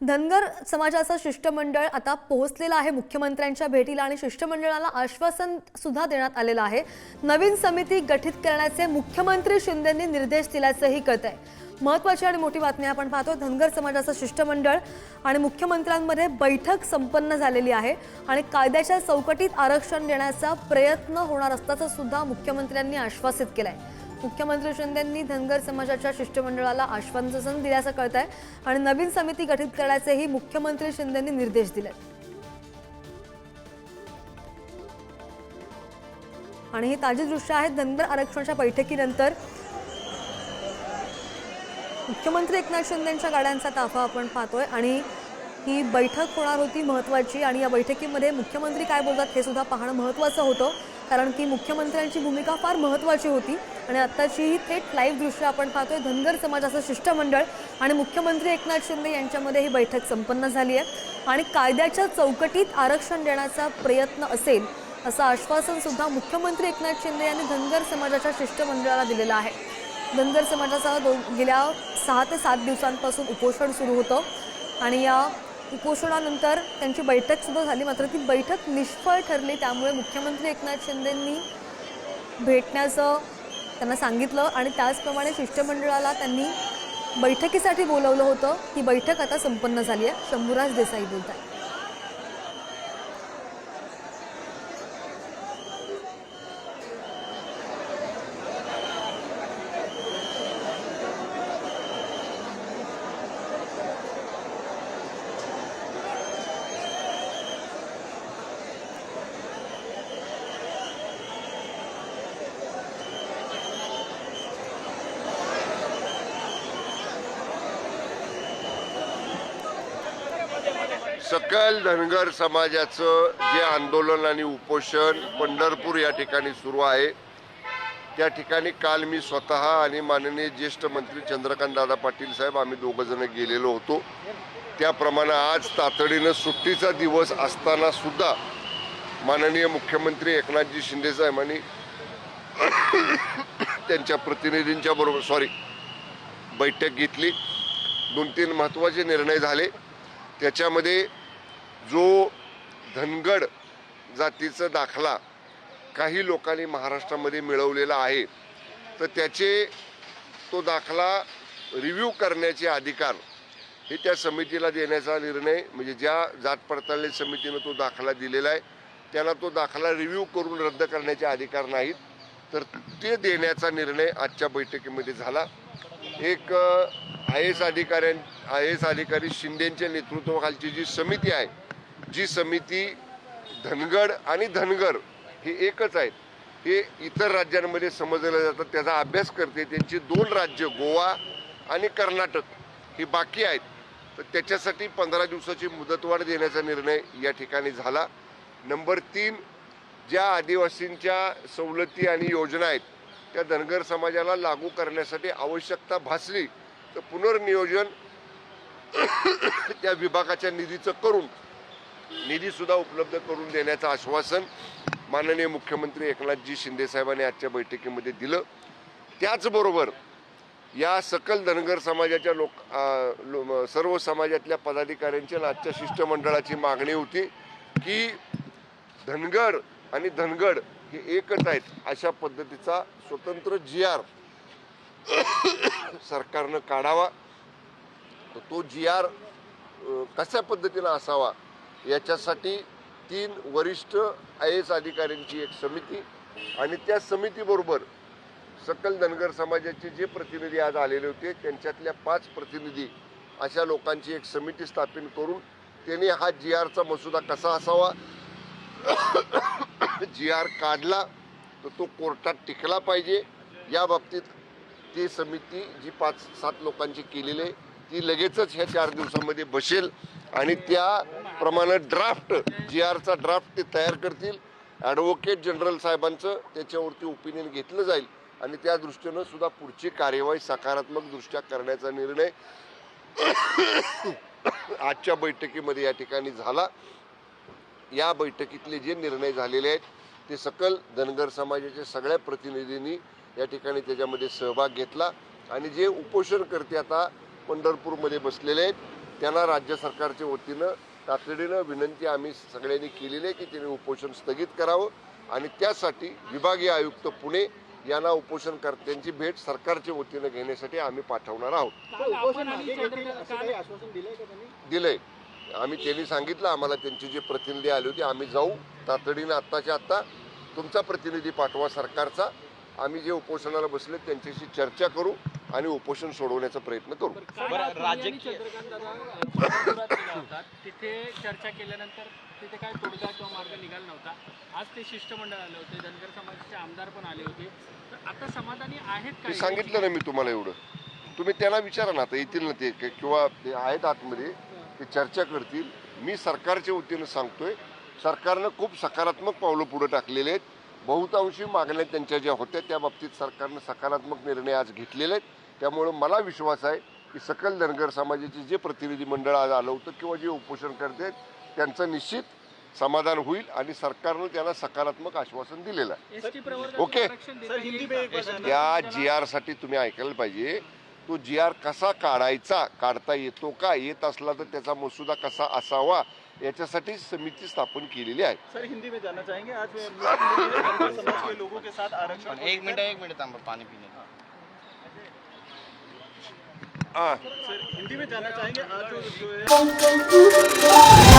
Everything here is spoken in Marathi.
धनगर समाजाचं शिष्टमंडळ आता पोहोचलेलं आहे. मुख्यमंत्र्यांच्या भेटीला आणि शिष्टमंडळाला आश्वासन सुद्धा देण्यात आलेलं आहे. नवीन समिती गठीत करण्याचे मुख्यमंत्री शिंदेंनी निर्देश दिल्याचंही कळत आहे महत्वाची आणि मोठी बातमी आपण पाहतो धनगर समाजाचं शिष्टमंडळ आणि मुख्यमंत्र्यांमध्ये बैठक संपन्न झालेली आहे आणि कायद्याच्या चौकटीत आरक्षण देण्याचा प्रयत्न होणार असल्याचं सुद्धा मुख्यमंत्र्यांनी आश्वासित केलं आहे मुख्यमंत्री शिंदेंनी धनगर समाजाच्या शिष्टमंडळाला आश्वासन दिल्याचं कळत आहे आणि नवीन समिती गठीत करण्याचेही मुख्यमंत्री शिंदेंनी निर्देश दिले आणि ही ताजी दृश्य आहेत धनगर आरक्षणाच्या बैठकीनंतर. मुख्यमंत्री एकनाथ शिंदेच्या गाड्यांचा ताफा आपण पाहतोय आणि ही बैठक होणार होती महत्त्वाची आणि या बैठकीमध्ये मुख्यमंत्री काय बोलतात हे सुद्धा पाहणं महत्त्वाचं होतं. कारण की मुख्यमंत्र्यांची भूमिका फार महत्त्वाची होती. आणि आत्ताची ही थेट लाईव्ह दृश्य आपण पाहतोय धनगर समाजाचं शिष्टमंडळ आणि मुख्यमंत्री एकनाथ शिंदे यांच्यामध्ये ही बैठक संपन्न झाली आहे आणि कायद्याच्या चौकटीत आरक्षण देण्याचा प्रयत्न असेल असं आश्वासन सुद्धा मुख्यमंत्री एकनाथ शिंदे यांनी धनगर समाजाच्या शिष्टमंडळाला दिलेलं आहे. धनगर समाजाचा दो गेल्या सहा ते सात दिवसांपासून उपोषण सुरू होतं. आणि या उपोषणानंतर त्यांची बैठक सुद्धा झाली. मात्र ती बैठक निष्फळ ठरली. त्यामुळे मुख्यमंत्री एकनाथ शिंदेंनी भेटण्याचं त्यांना सांगितलं आणि त्याचप्रमाणे शिष्टमंडळाला त्यांनी बैठकीसाठी बोलवलं होतं. ती बैठक आता संपन्न झाली आहे. शंभूराज देसाई बोलत सकल धनगर समाजाचं जे आंदोलन आणि उपोषण पंढरपूर या ठिकाणी सुरू आहे त्या ठिकाणी काल मी स्वतः आणि माननीय ज्येष्ठ मंत्री चंद्रकांत दादा पाटील साहेब आम्ही दोघंजण गेलेलो होतो. त्याप्रमाणे आज तातडीनं सुट्टीचा दिवस असताना सुद्धा माननीय मुख्यमंत्री एकनाथजी शिंदे आणि त्यांच्या प्रतिनिधींच्या बरोबर सॉरी बैठक घेतली. दोन तीन महत्त्वाचे निर्णय झाले. त्याच्यामध्ये जो धनगड जातीचा दाखला काही लोकांनी महाराष्ट्रामध्ये मिळवलेला आहे तर त्याचे तो दाखला रिव्ह्यू करण्याचे अधिकार हे त्या समितीला देण्याचा निर्णय म्हणजे ज्या जात पडताळणी समितीनं तो दाखला दिलेला आहे त्याला तो दाखला रिव्ह्यू करून रद्द करण्याचे अधिकार नाहीत. तर ते देण्याचा निर्णय आजच्या बैठकीमध्ये झाला. एक आय एस अधिकाऱ्यां आय एस अधिकारी शिंदेच्या नेतृत्वाखालची जी समिती आहे जी समिती धनगड आणि धनगर हे एकच आहेत. हे इतर राज्यांमध्ये समजलं जातं त्याचा अभ्यास करते. त्यांची दोन राज्य गोवा आणि कर्नाटक ही बाकी आहेत. तर त्याच्यासाठी पंधरा दिवसाची मुदतवाढ देण्याचा निर्णय या ठिकाणी झाला. नंबर तीन ज्या आदिवासींच्या सवलती आणि योजना आहेत त्या धनगर समाजाला लागू करण्यासाठी आवश्यकता भासली पुनर्नियोजन त्या विभागाच्या निधीचं करून निधीसुद्धा उपलब्ध करून देण्याचं आश्वासन माननीय मुख्यमंत्री एकनाथजी शिंदेसाहेबांनी आजच्या बैठकीमध्ये दिलं. त्याचबरोबर या सकल धनगर समाजाच्या लोक लो- सर्व समाजातल्या पदाधिकाऱ्यांची आणि आजच्या शिष्टमंडळाची मागणी होती की धनगर आणि धनगड हे एकच आहेत अशा पद्धतीचा स्वतंत्र जी आर सरकारनं काढावा. तर तो जी आर कशा पद्धतीनं असावा याच्यासाठी तीन वरिष्ठ आय एस अधिकाऱ्यांची एक समिती आणि त्या समितीबरोबर सकल धनगर समाजाचे जे प्रतिनिधी आज आलेले होते त्यांच्यातल्या पाच प्रतिनिधी अशा लोकांची एक समिती स्थापन करून त्यांनी हा जी आरचा मसुदा कसा असावा? जी आर काढला तर तो कोर्टात टिकला पाहिजे. या बाबतीत ती समिती जी पाच सात लोकांची केलेली आहे ती लगेचच ह्या चार दिवसामध्ये बसेल आणि त्याप्रमाणे ड्राफ्ट जी आरचा ड्राफ्ट ते तयार करतील. ॲडव्होकेट जनरल साहेबांचं त्याच्यावरती ओपिनियन घेतलं जाईल आणि त्या दृष्टीनं सुद्धा पुढची कार्यवाही सकारात्मक दृष्ट्या करण्याचा निर्णय आजच्या बैठकीमध्ये या ठिकाणी झाला. या बैठकीतले जे निर्णय झालेले आहेत ते सकल धनगर समाजाच्या सगळ्या प्रतिनिधींनी या ठिकाणी त्याच्यामध्ये सहभाग घेतला. आणि जे उपोषणकर्ते आता पंढरपूरमध्ये बसलेले आहेत त्यांना राज्य सरकारच्या वतीनं तातडीनं विनंती आम्ही सगळ्यांनी केलेली आहे की त्यांनी उपोषण स्थगित करावं. आणि त्यासाठी विभागीय आयुक्त पुणे यांना उपोषणकर्त्यांची भेट सरकारच्या वतीनं घेण्यासाठी आम्ही पाठवणार आहोत. दिलंय. आम्ही त्यांनी सांगितलं आम्हाला त्यांचे जे प्रतिनिधी आले होते आम्ही जाऊ. तातडीनं आत्ताच्या आत्ता तुमचा प्रतिनिधी पाठवा सरकारचा. आम्ही जे उपोषणाला बसले त्यांच्याशी चर्चा करू आणि उपोषण सोडवण्याचा प्रयत्न करू. राजकीय- तिथे चर्चा केल्यानंतर तिथे काय तोडगा किंवा मार्ग निघाला नव्हता. आज ते शिष्टमंडळ आले होते धनगर समाजाचे आमदार पण आले होते. तर आता समाधानी आहेत सांगितलं ना मी तुम्हाला एवढं. तुम्ही त्यांना विचारा ना आता येतील ना ते कि- किंवा ते आहेत आतमध्ये ते चर्चा करतील. मी सरकारच्या वतीनं सांगतोय सरकारनं खूप सकारात्मक पावलं पुढे टाकलेले आहेत. बहुतांशी मागण्या त्यांच्या ज्या होत्या त्या बाबतीत सरकारनं सकारात्मक निर्णय आज घेतलेले आहेत. त्यामुळं मला विश्वास आहे की सकल धनगर समाजाचे जे प्रतिनिधी मंडळ आज आलं होतं किंवा जे उपोषण करते आहेत, त्यांचं निश्चित समाधान होईल आणि सरकारनं त्यांना सकारात्मक आश्वासन दिलेलं आहे. ओके. त्या जी आरसाठी तुम्ही ऐकायला पाहिजे तो जी आर कसा काढायचा काढता येतो का येत असला तर त्याचा मसुदा कसा असावा याच्यासाठी समिती स्थापन केलेली आहे. सर हिंदी में जानना चाहेंगे? आज लीग समाज के लोगों के साथ आरक्षण एक मिनट एक मिनट थांबा पाणी पिणे. हा. सर हिंदी में जानना चाहेंगे? आज जो जो है